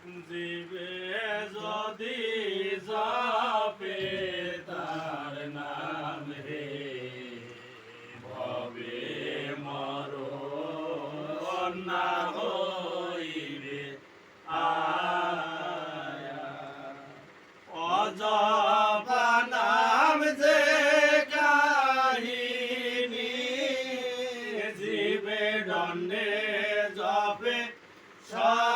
জীবে যদি যাবে তার নাম হে, ভবে মরো না হইবে অজপা নাম যে কাহিনী, জীবে দণ্ডে জপে সব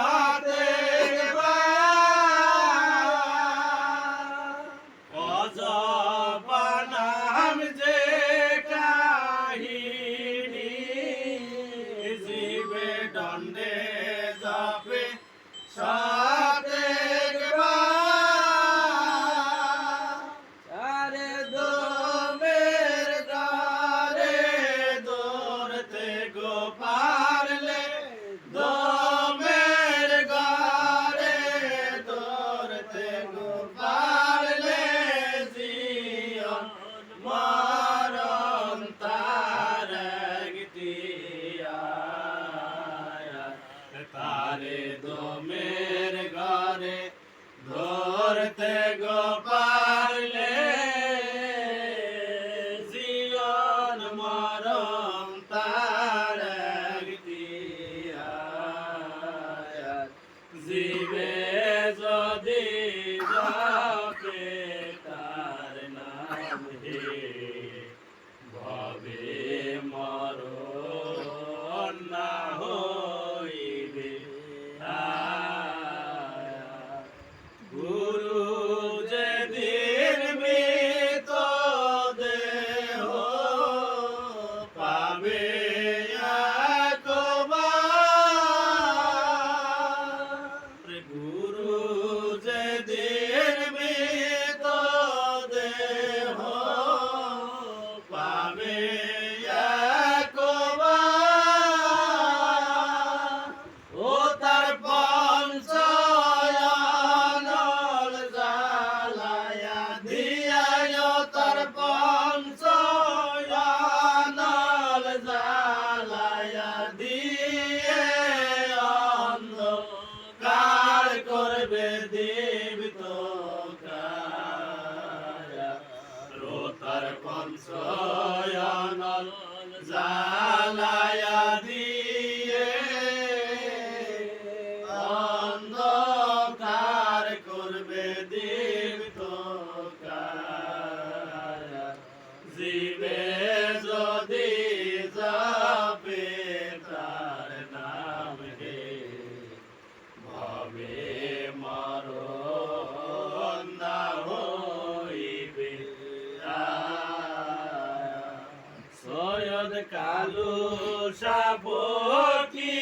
করবে দেব তো রোতার পঞ্চয়ানল জালায়া দিয়ে অন্ধকার করবে দেব কালো সাবতী